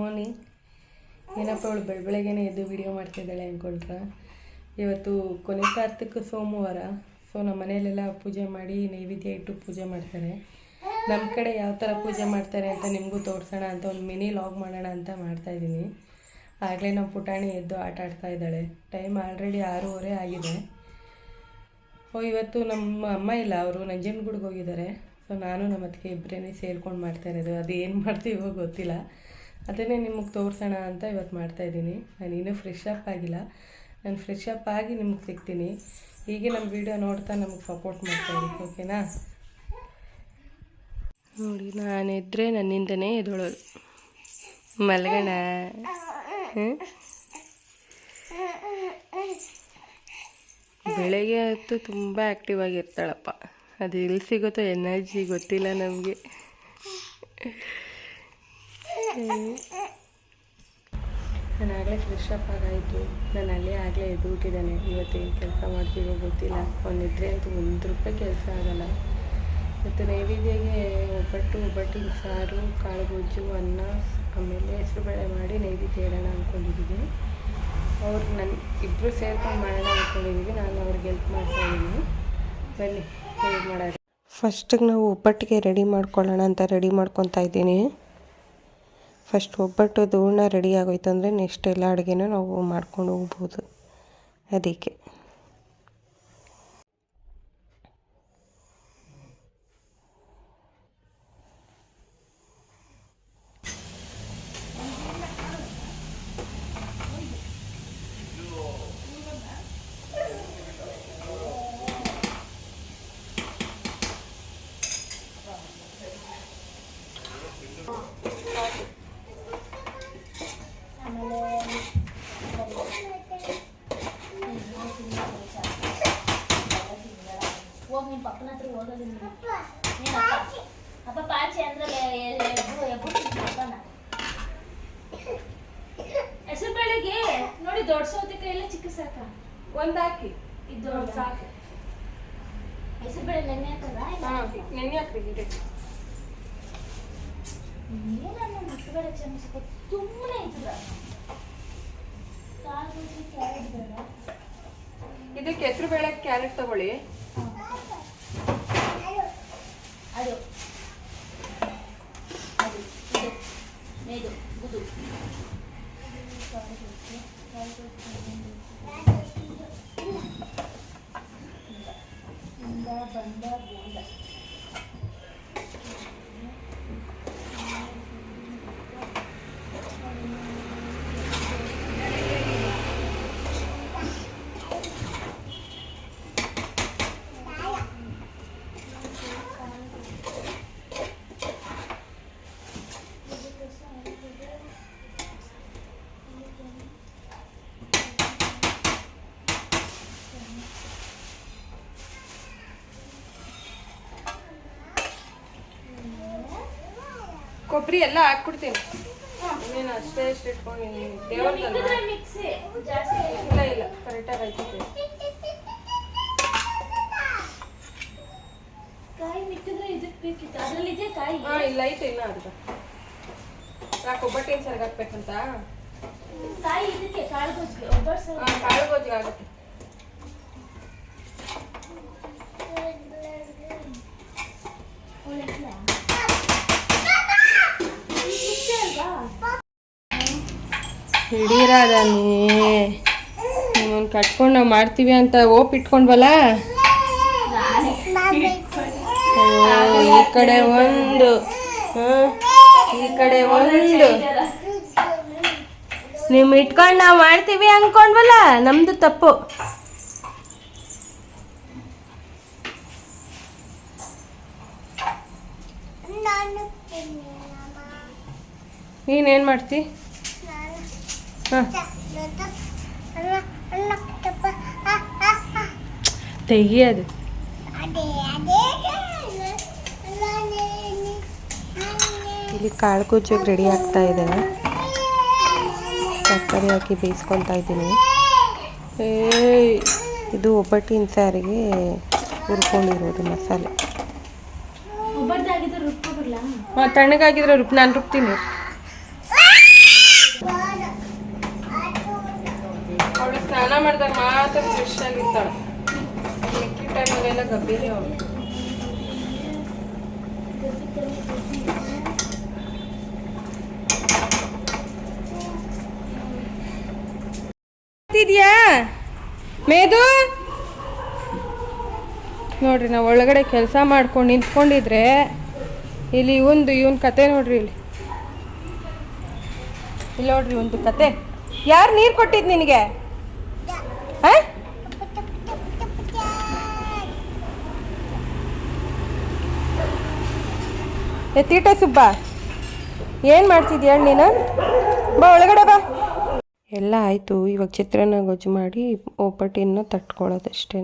Morning. ಏನಪ್ಪ ಅವಳು ಬೆಳ, ಬೆಳಗ್ಗೆನೇ ಎದ್ದು ವಿಡಿಯೋ ಮಾಡ್ತಿದ್ದಾಳೆ ಅಂದ್ಕೊಂಡ್ರೆ ಇವತ್ತು ಕೊನೆ ಕಾರ್ತಿಕ ಸೋಮವಾರ ಸೊ ನಮ್ಮ ಮನೆಯಲ್ಲೆಲ್ಲ ಪೂಜೆ ಮಾಡಿ ನೈವೇದ್ಯ ಇಟ್ಟು ಪೂಜೆ ಮಾಡ್ತಾರೆ. ನಮ್ಮ ಕಡೆ ಯಾವ ಥರ ಪೂಜೆ ಮಾಡ್ತಾರೆ ಅಂತ ನಿಮಗೂ ತೋರಿಸೋಣ ಅಂತ ಒಂದು ಮಿನಿ ಲಾಗ್ ಮಾಡೋಣ ಅಂತ ಮಾಡ್ತಾಯಿದ್ದೀನಿ ಆಗಲೇ ನಮ್ಮ ಪುಟಾಣಿ ಎದ್ದು ಆಟ ಆಡ್ತಾ ಇದ್ದಾಳೆ. ಟೈಮ್ ಆಲ್ರೆಡಿ ಆರೂವರೆ ಆಗಿದೆ. ಓ ಇವತ್ತು ನಮ್ಮ ಅಮ್ಮ ಇಲ್ಲ, ಅವರು ನಂಜನಗೂಡಿಗೆ ಹೋಗಿದ್ದಾರೆ. ಸೊ ನಾನು ನಮ್ಮ ಅತ್ತಿಗೆ ಇಬ್ಬರೇ ಸೇರ್ಕೊಂಡು ಮಾಡ್ತಾ ಇರೋದು. ಅದು ಏನು ಮಾಡ್ತೀವೋ ಗೊತ್ತಿಲ್ಲ. ಅದನ್ನೇ ನಿಮಗೆ ತೋರಿಸೋಣ ಅಂತ ಇವತ್ತು ಮಾಡ್ತಾಯಿದ್ದೀನಿ ನಾನು ಇನ್ನೂ ಫ್ರೆಶ್ ಅಪ್ ಆಗಿಲ್ಲ. ನಾನು ಫ್ರೆಶ್ ಅಪ್ ಆಗಿ ನಿಮ್ಗೆ ಸಿಗ್ತೀನಿ. ಹೀಗೆ ನಮ್ಮ ವಿಡಿಯೋ ನೋಡ್ತಾ ನಮಗೆ ಸಪೋರ್ಟ್ ಮಾಡ್ತಾಯಿರಿ ಓಕೆನಾ ನೋಡಿ ನಾನಿದ್ರೆ ನನ್ನಿಂದನೇ ಎದೊಳೋದು. ಮಲ್ಗಣ. ಬೆಳಗ್ಗೆ ಹೊತ್ತು ತುಂಬ ಆ್ಯಕ್ಟಿವ್ ಆಗಿರ್ತಾಳಪ್ಪ. ಅದು ಎಲ್ಲಿ ಸಿಗುತ್ತೋ, ಎನರ್ಜಿ ಗೊತ್ತಿಲ್ಲ ನಮಗೆ. ನಾನು ಆಗಲೇ ಫ್ರೆಶ್ ಅಪ್ ಆಗಾಯಿತು. ನಾನು ಅಲ್ಲೇ ಆಗಲೇ ಎದ್ದು ಇವತ್ತೇನು ಕೆಲಸ ಮಾಡ್ತೀವೋ ಗೊತ್ತಿಲ್ಲ. ಅವನಿದ್ರೆ ಅಂತೂ ಒಂದು ರೂಪಾಯಿ ಕೆಲಸ ಆಗಲ್ಲ. ಮತ್ತು ನೈವೇದ್ಯಗೆ ಒಬ್ಬಟ್ಟು, ಒಬ್ಬಟ್ಟಿನ ಸಾರು, ಕಾಳು ಗೊಜ್ಜು, ಅನ್ನ, ಆಮೇಲೆ ಹೆಸರುಬೇಳೆ ಮಾಡಿ ನೈವೇದ್ಯ ಇಡೋಣ ಅಂದ್ಕೊಂಡಿದ್ದೀವಿ ಅವ್ರು ನನ್ನ ಇಬ್ಬರು ಸೇರ್ಕೊಂಡು ಮಾಡೋಣ ಅಂದ್ಕೊಂಡಿದ್ದೀವಿ ನಾನು ಅವ್ರಿಗೆ ಹೆಲ್ಪ್ ಮಾಡ್ತಾ ಇದ್ದೀನಿ ಬನ್ನಿ, ಹೇಗೆ ಮಾಡೋದು ಫಸ್ಟಿಗೆ ನಾವು ಒಬ್ಬಟ್ಟಿಗೆ ರೆಡಿ ಮಾಡ್ಕೊಳ್ಳೋಣ ಅಂತ ರೆಡಿ ಮಾಡ್ಕೊತಾ ಇದ್ದೀನಿ. ಫಸ್ಟ್ ಒಬ್ಬಟ್ಟು ಹೂರ್ಣ ರೆಡಿ ಆಗೋಯ್ತು ಅಂದರೆ ನೆಕ್ಸ್ಟ್ ಎಲ್ಲ ಅಡುಗೆನೂ ನಾವು ಮಾಡ್ಕೊಂಡು ಹೋಗ್ಬೋದು. ಅದಕ್ಕೆ ಹೋಗಿ ನಿಮ್ಮ ಪಪ್ಪನ ಹತ್ರ ಹೋಗೋದು ನೀನು ನೀನು ಅಪ್ಪ ಅಪ್ಪ ಪಾಚಿ ಅಂದ್ರೆ ಎಬ್ಬು ಎಬ್ಬು ಅಪ್ಪನ ಹೆಸರು ಬೆಳಿಗ್ಗೆ ನೋಡಿ ದೊಡ್ಡ ಸೌತೆಕಾಯಿ ಎಲ್ಲ ಚಿಕ್ಕ ಸಾಕ. ಒಂದ್ ಹಾಕಿ. ಇದು ದೊಡ್ಡ ಸಾಕು. ಹೆಸರು ಬೆಳೆ ನೆನ್ನೆ ಹಾಕಲ್ಲ ನೆನೆ ಹಾಕ್ರಿ ಇದೆ ಏನನ್ನ ಮಕ್ಕಳ ಚಮಚ ತುಂಬಾ ಇದ್ರ ಇದಕ್ಕೆ ಹೆಸರು ಬೇಳೆ ಕ್ಯಾರೆಟ್ ತಗೊಳ್ಳಿ. ಅದು ಇದು ಮೇದು ಗುದು ಇಂದ ಬಂದ ಬೋಂಡ ಕೊಬ್ಬರಿ ಎಲ್ಲ ಹಾಕ್ಬಿಡ್ತೀನಿ. ನೀನು ಅಷ್ಟೇ ಇಟ್ಕೊಂಡಿದ್ದೀನಿ ದೇವ್ರದಲ್ಲ ಮಿಕ್ಸಿ ಜಾಸ್ತಿ ಇಲ್ಲ ಇಲ್ಲ ಕರೆಕ್ಟಾಗಿ ಕಾಯಿ ಹಾಂ ಇಲ್ಲ ಐತೆ ಇಲ್ಲ ಅರ್ಧ ಯಾಕೆ ಒಬ್ಬಟ್ಟೇನು ಸರ್ಗೆ ಹಾಕ್ಬೇಕಂತ. ಕಾಯಿ ಇದಕ್ಕೆ ಕಾಳು ಗೊಜ್ಜಿಗೆ ಹಾಂ ಕಾಳು ಗೊಜ್ಜಿಗೆ ಆಗುತ್ತೆ ನೀ ನಿಮ್ಮನ್ನು ಕಟ್ಕೊಂಡು ನಾವು ಮಾಡ್ತೀವಿ ಅಂತ ಓಪ್ ಇಟ್ಕೊಂಡ್ವಲ್ಲ? ಈ ಕಡೆ ಒಂದು. ಈ ಕಡೆ ಒಂದು. ನೀವು ಇಟ್ಕೊಂಡು ನಾವು ಮಾಡ್ತೀವಿ ಅನ್ಕೊಂಡ್ವಲ್ಲ? ನಮ್ದು ತಪ್ಪು. ನೀನೇನು ಮಾಡ್ತಿ? ತೆಗಿಯೋದು ಇಲ್ಲಿ ಕಾಳು ಕುಜ್ಜಿಗೆ ರೆಡಿ ಆಗ್ತಾ ಇದೆ. ತರಕಾರಿ ಹಾಕಿ ಬೇಯಿಸ್ಕೊಳ್ತಾ ಇದ್ದೀನಿ. ಏಯ್ ಇದು ಒಬ್ಬಟ್ಟಿನ ಸಾರಿಗೆ ಹುರ್ಕೊಂಡಿರೋದು ಮಸಾಲೆ. ತಣ್ಣಗಾಗಿದ್ರೆ ರುಬ್ ನಾನು ರುಬ್ತೀನಿ. ಮಾತ್ರ ಗಬ್ಬಿರಿ ಅವಳು. ಇದೆಯಾ ಮೇದು ನೋಡ್ರಿ, ನಾವು ಒಳಗಡೆ ಕೆಲಸ ಮಾಡ್ಕೊಂಡು ನಿಂತ್ಕೊಂಡಿದ್ರೆ ಇಲ್ಲಿ ಒಂದು ಇವನ್ ಕತೆ ನೋಡ್ರಿ ಇಲ್ಲಿ. ಇಲ್ಲಿ ನೋಡ್ರಿ ಒಂದು ಕತೆ. ಯಾರು ನೀರು ಕೊಟ್ಟಿದ್ ನಿನಗೆ? ಏ, ತೀಟ ಸುಬ್ಬ, ಏನು ಮಾಡ್ತಿದ್ಯಾ ನೀನು? ಬಾ, ಒಳಗಡೆ ಬಾ. ಎಲ್ಲ ಆಯಿತು, ಇವಾಗ ಚಿತ್ರಾನ್ನ ಗೊಜ್ಜು ಮಾಡಿ ಒಬ್ಬಟ್ಟಿನ ತಟ್ಕೊಳ್ಳೋದಷ್ಟೇ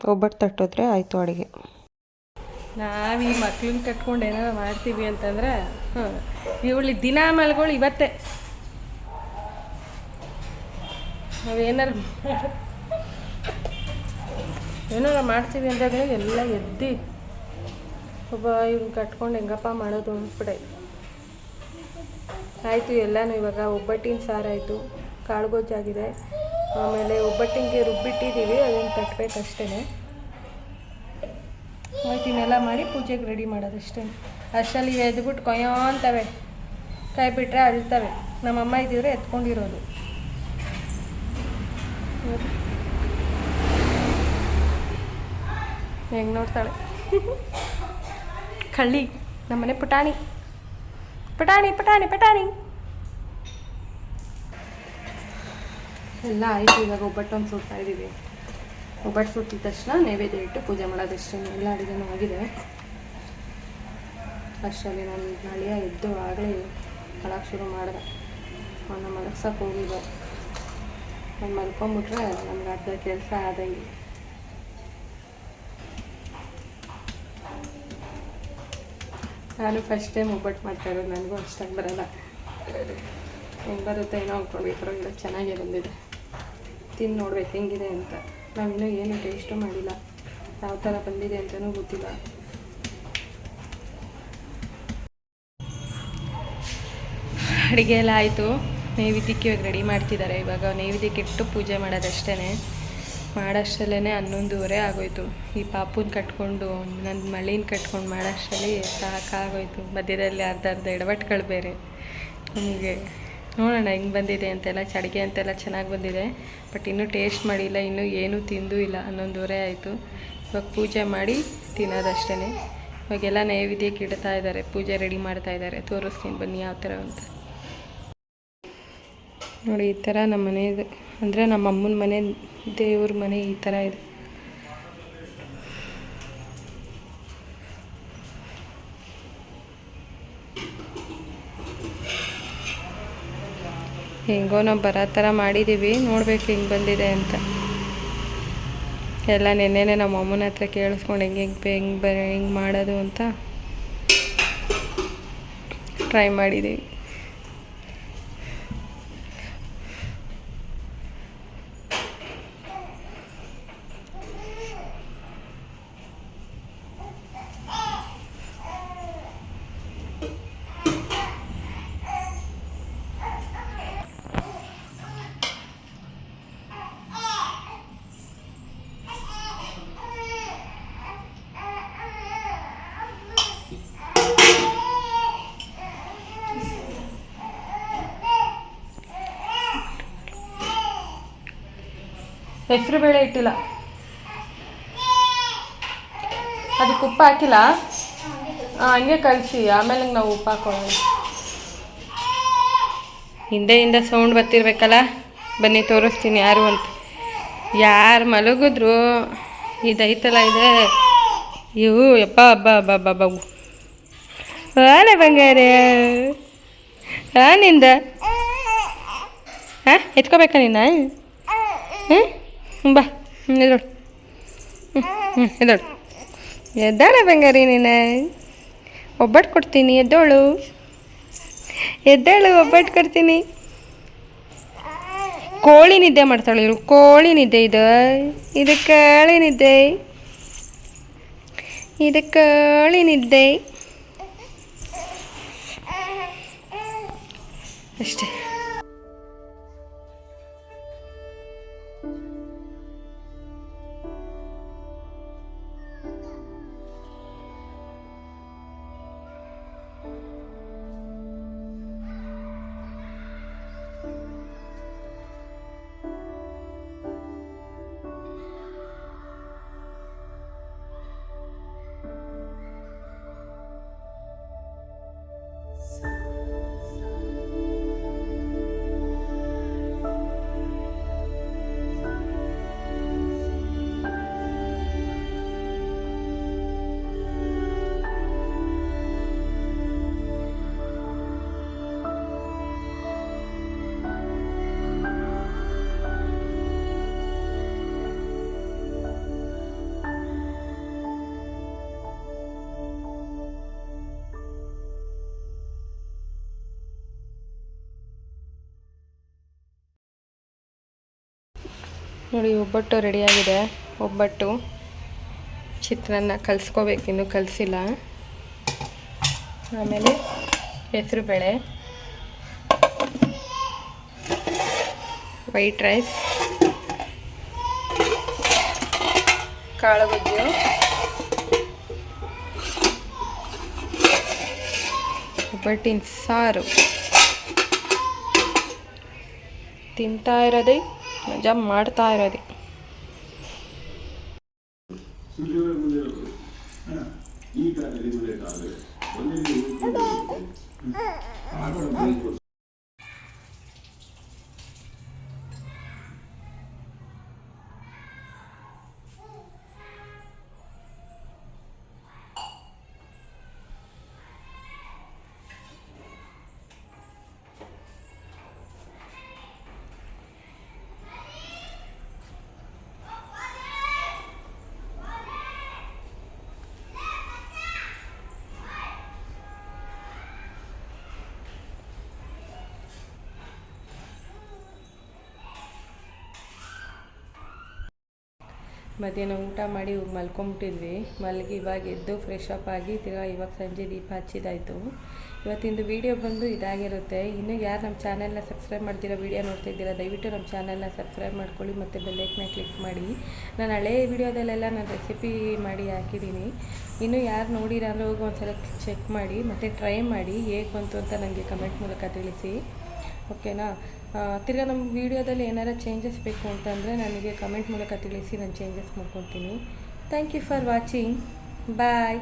ಒಬ್ಬಟ್ಟು ತಟ್ಟೋದ್ರೆ ಆಯಿತು ಅಡುಗೆ. ನಾವು ಈ ಮಕ್ಳನ್ನ ಕಟ್ಕೊಂಡು ಏನಾರ ಮಾಡ್ತೀವಿ ಅಂತಂದ್ರೆ ಹಾಂ ಇವಳಿ ದಿನ ಮಲ್ಗಳು ಇವತ್ತೇ. ನಾವೇನಾರ ಏನಾರ ಮಾಡ್ತೀವಿ ಅಂತಂದ್ರೆ ಎಲ್ಲ ಎದ್ದು ಒಬ್ಬ ಇವ್ನ ಕಟ್ಕೊಂಡು ಹೆಂಗಪ್ಪ ಮಾಡೋದು ಅಂದ್ಬಿಟ್ಟೆ. ಆಯಿತು, ಎಲ್ಲನೂ ಇವಾಗ ಒಬ್ಬಟ್ಟಿನ ಸಾರಾಯಿತು ಕಾಳುಗೊಜ್ಜಾಗಿದೆ. ಆಮೇಲೆ ಒಬ್ಬಟ್ಟಿಗೆ ರುಬ್ಬಿಟ್ಟಿದ್ದೀವಿ ಅದನ್ನು ತಟ್ಟಬೇಕಷ್ಟೇ ಆಯ್ತು, ಇನ್ನೆಲ್ಲ ಮಾಡಿ ಪೂಜೆಗೆ ರೆಡಿ ಮಾಡೋದಷ್ಟೇ ಅಷ್ಟರಲ್ಲಿ ಅಷ್ಟಲ್ಲಿ ಎದ್ಬಿಟ್ಟು ಕೊಯ್ಯೋ ಅಂತವೆ ಕೈ ಬಿಟ್ಟರೆ ಅಳ್ತವೆ. ನಮ್ಮಮ್ಮ ಇದ್ದಿದ್ರೆ ಎತ್ಕೊಂಡಿರೋದು. ಹೆಂಗೆ ನೋಡ್ತಾಳೆ? ಕಳ್ಳಿ, ನಮ್ಮನೆ ಪುಟಾಣಿ. ಪುಟಾಣಿ ಪುಟಾಣಿ ಪುಟಾಣಿ. ಎಲ್ಲ ಆಯಿತು, ಇವಾಗ ಒಬ್ಬಟ್ಟು ಒಂದು ಸುಡ್ತಾ ಇದ್ದೀವಿ. ಒಬ್ಬಟ್ಟು ಸುಟ್ಟಿದ ತಕ್ಷಣ ನೈವೇದ್ಯ ಇಟ್ಟು ಪೂಜೆ ಮಾಡೋದಷ್ಟೇ ಎಲ್ಲ ಅಡುಗೆನೂ ಆಗಿದೆ. ಅಷ್ಟರಲ್ಲಿ ನಾನು ಮಳೆಯ ಎದ್ದು ಆಗಲೇ ಕಳಕ್ಕೆ ಶುರು ಮಾಡಿದೆ. ಅವನ್ನ ಮಲಗ್ಸಕ್ಕೆ ಹೋಗಿದ್ದೆ. ನಾನು ಮಲ್ಕೊಂಬಿಟ್ರೆ ನಮ್ಗೆ ಅರ್ಧ ಕೆಲಸ ಆದಂಗೆ. ನಾನು ಫಸ್ಟ್ ಟೈಮ್ ಒಬ್ಬಟ್ಟು ಮಾಡ್ತಾ ಇರೋದು, ನನಗೂ ಅಷ್ಟಾಗಿ ಬರಲ್ಲ. ಹೆಂಗೆ ಬರುತ್ತೆ ಏನೋ ಅಂದ್ಕೊಂಡು ಇಲ್ಲ ಚೆನ್ನಾಗೇ ಬಂದಿದೆ. ತಿಂದು ನೋಡ್ಬೇಕು ಹೆಂಗಿದೆ ಅಂತ. ನಾವಿನ್ನೂ ಏನು ಟೇಸ್ಟು ಮಾಡಿಲ್ಲ. ಯಾವ ಥರ ಬಂದಿದೆ ಅಂತಲೂ ಗೊತ್ತಿಲ್ಲ. ಅಡುಗೆ ಎಲ್ಲ ಆಯಿತು. ನೈವೇದ್ಯಕ್ಕೆ ಇವಾಗ ರೆಡಿ ಮಾಡ್ತಿದ್ದಾರೆ. ಇವಾಗ ನೈವೇದ್ಯಕ್ಕೆ ಇಟ್ಟು ಪೂಜೆ ಮಾಡೋದಷ್ಟೇ ಮಾಡೋಷ್ಟರಲ್ಲೇ ಹನ್ನೊಂದುವರೆ ಆಗೋಯಿತು. ಈ ಪಾಪುನ ಕಟ್ಕೊಂಡು ನನ್ನ ಮಳಿನ ಕಟ್ಕೊಂಡು ಮಾಡೋಷ್ಟರಲ್ಲಿ ಸಾಕಾಗೋಯ್ತು. ಮಧ್ಯದಲ್ಲಿ ಅರ್ಧ ಅರ್ಧ ಎಡವಟ್ಟುಗಳು ಬೇರೆ. ನಮಗೆ ನೋಡೋಣ ಹೆಂಗೆ ಬಂದಿದೆ ಅಂತೆಲ್ಲ, ಚಡಿಗೆ ಅಂತೆಲ್ಲ ಚೆನ್ನಾಗಿ ಬಂದಿದೆ. ಬಟ್ ಇನ್ನೂ ಟೇಸ್ಟ್ ಮಾಡಿಲ್ಲ, ಇನ್ನೂ ಏನೂ ತಿಂದೂ ಇಲ್ಲ. ಹನ್ನೊಂದುವರೆ ಆಯಿತು. ಇವಾಗ ಪೂಜೆ ಮಾಡಿ ತಿನ್ನೋದಷ್ಟೇ ಇವಾಗೆಲ್ಲ ನೈವೇದ್ಯಕ್ಕೆ ಇಡ್ತಾ ಇದ್ದಾರೆ, ಪೂಜೆ ರೆಡಿ ಮಾಡ್ತಾ ಇದ್ದಾರೆ. ತೋರಿಸ್ತೀನಿ ಬನ್ನಿ ಯಾವ ಥರ ಅಂತ. ನೋಡಿ, ಈ ಥರ ನಮ್ಮ ಮನೆಯದು ಅಂದರೆ ನಮ್ಮ ಅಮ್ಮನ ಮನೆ, ದೇವ್ರ ಮನೆ ಈ ಥರ ಇದೆ. ಹೆಂಗೋ ನಾವು ಬರೋ ಥರ ಮಾಡಿದ್ದೀವಿ ನೋಡ್ಬೇಕು ಹಿಂಗೆ ಬಂದಿದೆ ಅಂತ. ಎಲ್ಲ ನಿನ್ನೆನೆ ನಮ್ಮ ಅಮ್ಮನ ಹತ್ರ ಕೇಳಿಸ್ಕೊಂಡು ಹೆಂಗೆ ಹೆಂಗೆ ಹೆಂಗೆ ಬ, ಹೆಂಗೆ ಮಾಡೋದು ಅಂತ ಟ್ರೈ ಮಾಡಿದ್ದೀವಿ ಹೆಸರು ಬೇಳೆ ಇಟ್ಟಿಲ್ಲ. ಅದಕ್ಕೆ ಉಪ್ಪು ಹಾಕಿಲ್ಲ. ಹಂಗೆ ಕಳಿಸಿ ಆಮೇಲೆ ನಾವು ಉಪ್ಪು ಹಾಕೊಳ್ಳೋಣ ಹಿಂದೆಯಿಂದ ಸೌಂಡ್ ಬರ್ತಿರ್ಬೇಕಲ್ಲ? ಬನ್ನಿ, ತೋರಿಸ್ತೀನಿ ಯಾರು ಅಂತ. ಯಾರು ಮಲಗಿದ್ರು ಇದೈತಲ್ಲ ಇದೆ. ಇವು, ಯಪ್ಪ ಹಬ್ಬ ಹಬ್ಬ ಹಬ್ಬ ಹಬ್ಬ ಹಾಳೆ ಬಂಗಾರ. ಹಾಂ ನಿಂದ ಹಾಂ ಎತ್ಕೋಬೇಕಾ ನಿನ್ನ? ಹ್ಞೂ ಬಾ. ಎದೋಳು ಹ್ಞೂ ಹ್ಞೂ ಎದೋಳು ಎದ್ದಾಳೆ. ಬಂಗಾರಿ ನೀನು? ಒಬ್ಬಟ್ಟು ಕೊಡ್ತೀನಿ, ಎದ್ದೋಳು. ಎದ್ದಾಳು, ಒಬ್ಬಟ್ಟು ಕೊಡ್ತೀನಿ. ಕೋಳಿ ನಿದ್ದೆ ಮಾಡ್ತಾಳೆ ಕೋಳಿ ನಿದ್ದೆ ಇದು. ಇದು ಕಾಳಿ ನಿದ್ದೆ. ಇದು ಕಾಳಿ ನಿದ್ದೆ. ಅಷ್ಟೇ. ನೋಡಿ, ಒಬ್ಬಟ್ಟು ರೆಡಿಯಾಗಿದೆ ಒಬ್ಬಟ್ಟು ಚಿತ್ರಾನ್ನ ಕಲಿಸ್ಕೋಬೇಕು, ಇನ್ನೂ ಕಲಿಸಿಲ್ಲ. ಆಮೇಲೆ ಹೆಸರು ಬೇಳೆ ವೈಟ್ ರೈಸ್ ಕಾಳುಗೊಜ್ಜು ಒಬ್ಬಟ್ಟಿನ ಸಾರು. ತಿಂತಾ ಇರೋದೇ ಮಜಾ ಮಾಡ್ತಾ ಇರೋದೇ. ಮಧ್ಯಾಹ್ನ ಊಟ ಮಾಡಿ ಮಲ್ಕೊಂಬಿಟ್ಟಿದ್ವಿ. ಮಲಗಿ ಇವಾಗ ಎದ್ದು ಫ್ರೆಶ್ ಅಪ್ ಆಗಿ ತಿರ್ಗಾ ಇವಾಗ ಸಂಜೆ ದೀಪ ಹಚ್ಚಿದಾಯಿತು ಇವತ್ತಿಂದು ವೀಡಿಯೋ ಬಂದು ಇದಾಗಿರುತ್ತೆ. ಇನ್ನೂ ಯಾರು ನಮ್ಮ ಚಾನೆಲ್ನ ಸಬ್ಸ್ಕ್ರೈಬ್ ಮಾಡ್ತೀರಾ ವೀಡಿಯೋ ನೋಡ್ತಾ ಇದ್ದೀರಾ, ದಯವಿಟ್ಟು ನಮ್ಮ ಚಾನೆಲ್ನ ಸಬ್ಸ್ಕ್ರೈಬ್ ಮಾಡ್ಕೊಳ್ಳಿ ಮತ್ತು ಬೆಲ್ಲೈಕ್ನ ಕ್ಲಿಕ್ ಮಾಡಿ. ನಾನು ಹಳೆ ವೀಡಿಯೋದಲ್ಲೆಲ್ಲ ನಾನು ರೆಸಿಪಿ ಮಾಡಿ ಹಾಕಿದ್ದೀನಿ. ಇನ್ನೂ ಯಾರು ನೋಡಿರ ಒಂದ್ಸಲ ಚೆಕ್ ಮಾಡಿ, ಮತ್ತು ಟ್ರೈ ಮಾಡಿ ಹೇಗೆ ಬಂತು ಅಂತ ನನಗೆ ಕಮೆಂಟ್ ಮೂಲಕ ತಿಳಿಸಿ. ಓಕೆನಾ ತಿರ್ಗಾ ನಮ್ಮ ವೀಡಿಯೋದಲ್ಲಿ ಏನಾರ ಚೇಂಜಸ್ ಬೇಕು ಅಂತಂದರೆ ನನಗೆ ಕಮೆಂಟ್ ಮೂಲಕ ತಿಳಿಸಿ ನಾನು ಚೇಂಜಸ್ ಮಾಡ್ಕೊತೀನಿ thank you for watching bye